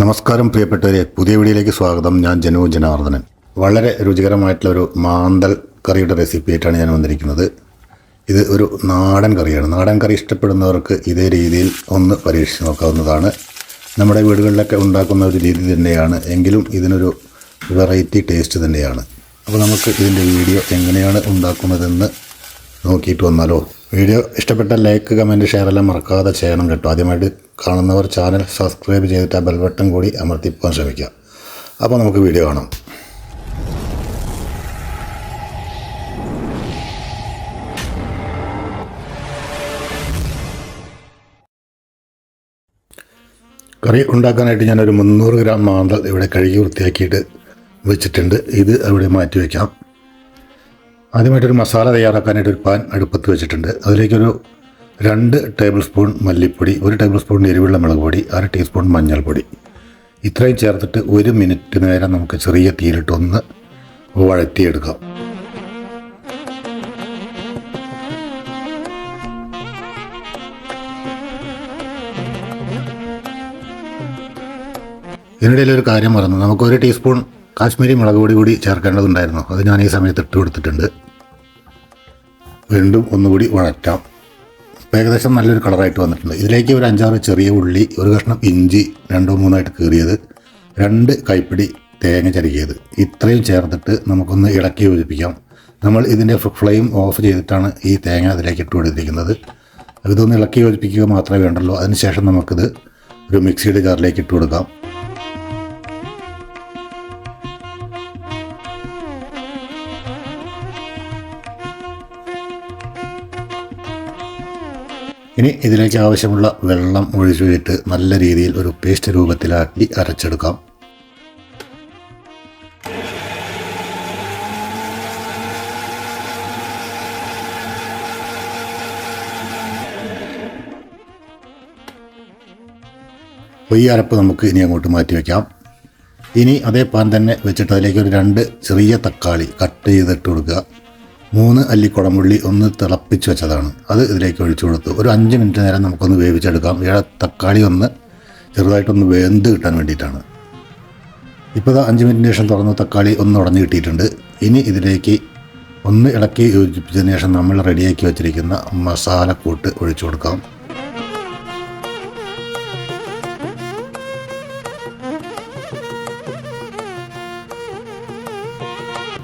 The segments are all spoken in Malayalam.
നമസ്കാരം പ്രിയപ്പെട്ടവരെ. പുതിയ വീഡിയോയിലേക്ക് സ്വാഗതം. ഞാൻ ജനു ജനാർദ്ദനൻ. വളരെ രുചികരമായിട്ടുള്ള ഒരു മാന്തൽ കറിയുടെ റെസിപ്പി ആയിട്ടാണ് ഞാൻ വന്നിരിക്കുന്നത്. ഇത് ഒരു നാടൻ കറിയാണ്. നാടൻ കറി ഇഷ്ടപ്പെടുന്നവർക്ക് ഇതേ രീതിയിൽ ഒന്ന് പരീക്ഷിച്ച് നോക്കാവുന്നതാണ്. നമ്മുടെ വീടുകളിലൊക്കെ ഉണ്ടാക്കുന്ന ഒരു രീതി തന്നെയാണ്. എങ്കിലും ഇതിനൊരു വെറൈറ്റി ടേസ്റ്റ് തന്നെയാണ്. അപ്പോൾ നമുക്ക് ഇതിന്റെ വീഡിയോ എങ്ങനെയാണ് ഉണ്ടാക്കുന്നതെന്ന് നോക്കിയിട്ട് വന്നാലോ. വീഡിയോ ഇഷ്ടപ്പെട്ട ലൈക്ക് കമന്റ് ഷെയർ എല്ലാം മറക്കാതെ ചെയ്യണം കേട്ടോ. ആദ്യമായിട്ട് കാണുന്നവർ ചാനൽ സബ്സ്ക്രൈബ് ചെയ്തിട്ട് ആ ബെൽ ബട്ടൺ കൂടി അമർത്തിപ്പോകാൻ ശ്രമിക്കുക. അപ്പോൾ നമുക്ക് വീഡിയോ കാണാം. കറി ഉണ്ടാക്കാനായിട്ട് ഞാനൊരു മുന്നൂറ് ഗ്രാം മാന്തൽ ഇവിടെ കഴുകി വൃത്തിയാക്കിയിട്ട് വെച്ചിട്ടുണ്ട്. ഇത് അവിടെ മാറ്റി വയ്ക്കാം. ആദ്യമായിട്ടൊരു മസാല തയ്യാറാക്കാനായിട്ട് ഒരു പാൻ അടുപ്പത്ത് വെച്ചിട്ടുണ്ട്. അതിലേക്കൊരു രണ്ട് ടേബിൾ സ്പൂൺ മല്ലിപ്പൊടി ഒരു ടേബിൾ സ്പൂൺ എരിവുള്ള മുളക് പൊടി അര ടീസ്പൂൺ മഞ്ഞൾപ്പൊടി ഇത്രയും ചേർത്തിട്ട് ഒരു മിനിറ്റ് നേരം നമുക്ക് ചെറിയ തീയിലിട്ടൊന്ന് വഴറ്റിയെടുക്കാം. ഇതിനിടയിൽ ഒരു കാര്യം പറഞ്ഞു നമുക്ക് ഒരു ടീസ്പൂൺ കാശ്മീരി മുളക് പൊടി കൂടി ചേർക്കേണ്ടതുണ്ടായിരുന്നു. അത് ഞാൻ ഈ സമയത്ത് ഇട്ട് കൊടുത്തിട്ടുണ്ട്. വീണ്ടും ഒന്നുകൂടി വഴറ്റാം. ഏകദേശം നല്ലൊരു കളറായിട്ട് വന്നിട്ടുണ്ട്. ഇതിലേക്ക് ഒരു അഞ്ചാറ് ചെറിയ ഉള്ളി ഒരു കഷ്ണം ഇഞ്ചി രണ്ടോ മൂന്നായിട്ട് കീറിയത് രണ്ട് കൈപ്പിടി തേങ്ങ ചരുകിയത്. ഇത്രയും ചേർത്തിട്ട് നമുക്കൊന്ന് ഇളക്കി യോജിപ്പിക്കാം. നമ്മൾ ഇതിന്റെ ഫ്ലെയിം ഓഫ് ചെയ്തിട്ടാണ് ഈ തേങ്ങ അതിലേക്ക് ഇട്ട് കൊടുത്തിരിക്കുന്നത്. ഇതൊന്ന് ഇളക്കി യോജിപ്പിക്കുക മാത്രമേ വേണ്ടുള്ളൂ. അതിനുശേഷം നമുക്കിത് ഒരു മിക്സിയുടെ ജാറിലേക്ക് ഇട്ട് കൊടുക്കാം. ഇനി ഇതിലേക്ക് ആവശ്യമുള്ള വെള്ളം ഒഴിച്ചുവിട്ട് നല്ല രീതിയിൽ ഒരു പേസ്റ്റ് രൂപത്തിലാക്കി അരച്ചെടുക്കാം. ഈ അരപ്പ് നമുക്ക് ഇനി അങ്ങോട്ട് മാറ്റി വയ്ക്കാം ഇനി അതേ പാൻ തന്നെ വെച്ചിട്ട് അതിലേക്ക് ഒരു രണ്ട് ചെറിയ തക്കാളി കട്ട് ചെയ്തിട്ട് കൊടുക്കുക. മൂന്ന് അല്ലി കുടമുള്ളി ഒന്ന് തിളപ്പിച്ച് വെച്ചതാണ്. അത് ഇതിലേക്ക് ഒഴിച്ചു കൊടുത്തു. ഒരു അഞ്ച് മിനിറ്റ് നേരം നമുക്കൊന്ന് വേവിച്ചെടുക്കാം. ഇവിടെ തക്കാളി ഒന്ന് ചെറുതായിട്ടൊന്ന് വെന്ത് കിട്ടാൻ വേണ്ടിയിട്ടാണ്. ഇപ്പോൾ ഇതാ അഞ്ച് മിനിറ്റിന് ശേഷം തുറന്ന് തക്കാളി ഒന്ന് ഉടഞ്ഞു കിട്ടിയിട്ടുണ്ട്. ഇനി ഇതിലേക്ക് ഒന്ന് ഇളക്കി യോജിപ്പിച്ചതിന് ശേഷം നമ്മൾ റെഡിയാക്കി വെച്ചിരിക്കുന്ന മസാലക്കൂട്ട് ഒഴിച്ചു കൊടുക്കാം.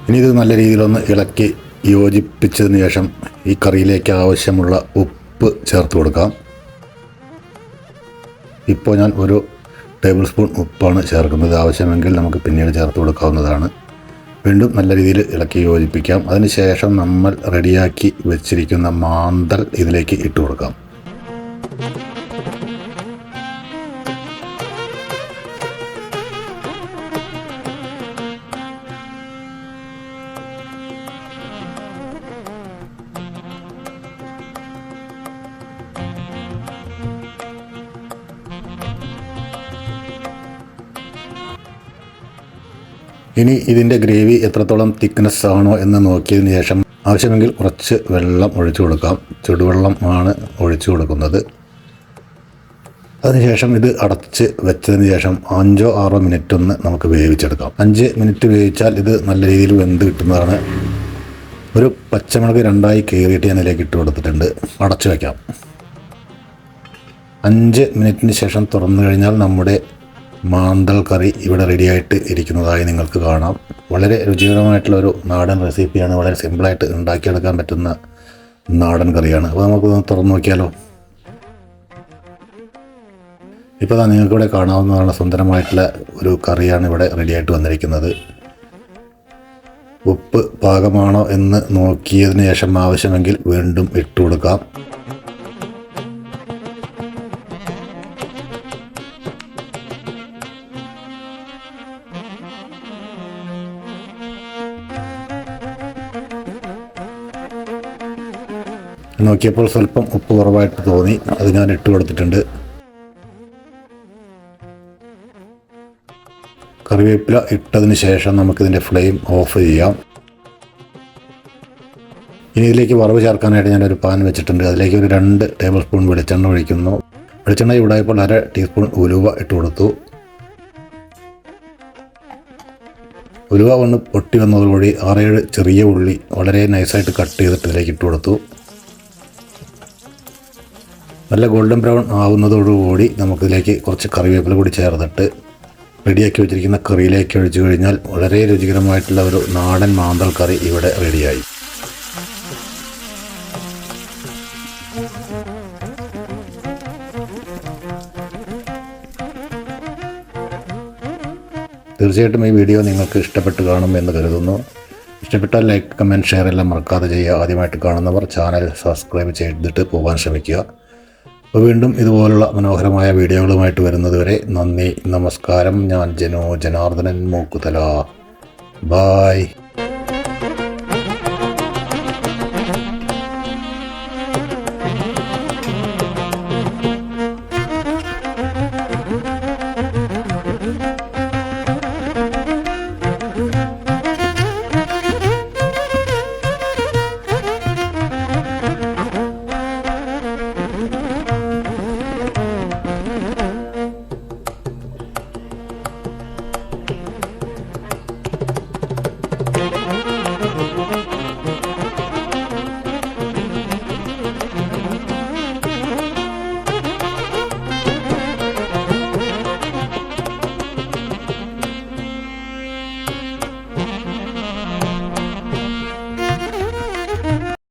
ഇനി ഇത് നല്ല രീതിയിലൊന്ന് ഇളക്കി യോജിപ്പിച്ചതിന് ശേഷം ഈ കറിയിലേക്ക് ആവശ്യമുള്ള ഉപ്പ് ചേർത്ത് കൊടുക്കാം. ഇപ്പോൾ ഞാൻ ഒരു ടേബിൾ സ്പൂൺ ഉപ്പാണ് ചേർക്കുന്നത്. ആവശ്യമെങ്കിൽ നമുക്ക് പിന്നീട് ചേർത്ത് കൊടുക്കാവുന്നതാണ്. വീണ്ടും നല്ല രീതിയിൽ ഇളക്കി യോജിപ്പിക്കാം. അതിനുശേഷം നമ്മൾ റെഡിയാക്കി വെച്ചിരിക്കുന്ന മാന്തൽ ഇതിലേക്ക് ഇട്ട് കൊടുക്കാം. ഇനി ഇതിന്റെ ഗ്രേവി എത്രത്തോളം തിക്നെസ് ആണോ എന്ന് നോക്കിയതിന് ശേഷം ആവശ്യമെങ്കിൽ കുറച്ച് വെള്ളം ഒഴിച്ചു കൊടുക്കാം. ചുടുവെള്ളം ആണ് ഒഴിച്ചു കൊടുക്കുന്നത്. അതിനുശേഷം ഇത് അടച്ച് വെച്ചതിന് ശേഷം അഞ്ചോ ആറോ മിനിറ്റ് ഒന്ന് നമുക്ക് വേവിച്ചെടുക്കാം. അഞ്ച് മിനിറ്റ് വേവിച്ചാൽ ഇത് നല്ല രീതിയിൽ വെന്ത് കിട്ടുന്നതാണ്. ഒരു പച്ചമുളക് രണ്ടായി കീറിയിട്ട് ഞാൻ ഇതിലേക്ക് ഇട്ട് കൊടുത്തിട്ടുണ്ട്. അടച്ചു വയ്ക്കാം അഞ്ച് മിനിറ്റിന് ശേഷം തുറന്നു കഴിഞ്ഞാൽ നമ്മുടെ മാന്തൽ കറി ഇവിടെ റെഡിയായിട്ട് ഇരിക്കുന്നതായി നിങ്ങൾക്ക് കാണാം. വളരെ രുചികരമായിട്ടുള്ള ഒരു നാടൻ റെസിപ്പിയാണ്. വളരെ സിമ്പിളായിട്ട് ഉണ്ടാക്കിയെടുക്കാൻ പറ്റുന്ന നാടൻ കറിയാണ്. അപ്പോൾ നമുക്ക് തുറന്നു നോക്കിയാലോ? ഇപ്പോൾ ദാ നിങ്ങൾക്കിവിടെ കാണാവുന്നതാണ് സുന്ദരമായിട്ടുള്ള ഒരു കറിയാണ് ഇവിടെ റെഡിയായിട്ട് വന്നിരിക്കുന്നത്. ഉപ്പ് പാകമാണോ എന്ന് നോക്കിയതിന് ശേഷം ആവശ്യമെങ്കിൽ വീണ്ടും ഇട്ട് കൊടുക്കാം നോക്കിയപ്പോൾ സ്വല്പം ഉപ്പ് കുറവായിട്ട് തോന്നി. അത് ഞാൻ ഇട്ട് കൊടുത്തിട്ടുണ്ട്. കറിവേപ്പില ഇട്ടതിന് ശേഷം നമുക്കിതിന്റെ ഫ്ലെയിം ഓഫ് ചെയ്യാം. ഇനി ഇതിലേക്ക് വറവ് ചേർക്കാനായിട്ട് ഞാനൊരു പാൻ വെച്ചിട്ടുണ്ട്. അതിലേക്ക് ഒരു രണ്ട് ടേബിൾ സ്പൂൺ വെളിച്ചെണ്ണ ഒഴിക്കുന്നു. വെളിച്ചെണ്ണ ചൂടായപ്പോൾ അര ടീസ്പൂൺ ഉലുവ ഇട്ട് കൊടുത്തു. ഉലുവ ഒന്ന് പൊട്ടി വന്നതോടുകൂടി ആറേഴ് ചെറിയ ഉള്ളി വളരെ നൈസായിട്ട് കട്ട് ചെയ്തിട്ട് ഇതിലേക്ക് ഇട്ട് കൊടുത്തു. നല്ല ഗോൾഡൻ ബ്രൗൺ ആവുന്നതോടുകൂടി നമുക്കിതിലേക്ക് കുറച്ച് കറിവേപ്പില കൂടി ചേർത്തിട്ട് റെഡിയാക്കി വെച്ചിരിക്കുന്ന കറിയിലേക്ക് ഒഴിച്ചു കഴിഞ്ഞാൽ വളരെ രുചികരമായിട്ടുള്ള ഒരു നാടൻ മാന്തൽ കറി ഇവിടെ റെഡിയായി. തീർച്ചയായിട്ടും ഈ വീഡിയോ നിങ്ങൾക്ക് ഇഷ്ടപ്പെട്ട് കാണും എന്ന് കരുതുന്നു. ഇഷ്ടപ്പെട്ടാൽ ലൈക്ക് കമന്റ് ഷെയർ എല്ലാം മറക്കാതെ ചെയ്യുക. ആദ്യമായിട്ട് കാണുന്നവർ ചാനൽ സബ്സ്ക്രൈബ് ചെയ്തിട്ട് പോകാൻ ശ്രമിക്കുക. അപ്പോൾ വീണ്ടും ഇതുപോലുള്ള മനോഹരമായ വീഡിയോകളുമായിട്ട് വരുന്നതുവരെ നന്ദി നമസ്കാരം. ഞാൻ ജനോ ജനാർദ്ദനൻ മൂക്കുതല. ബായ്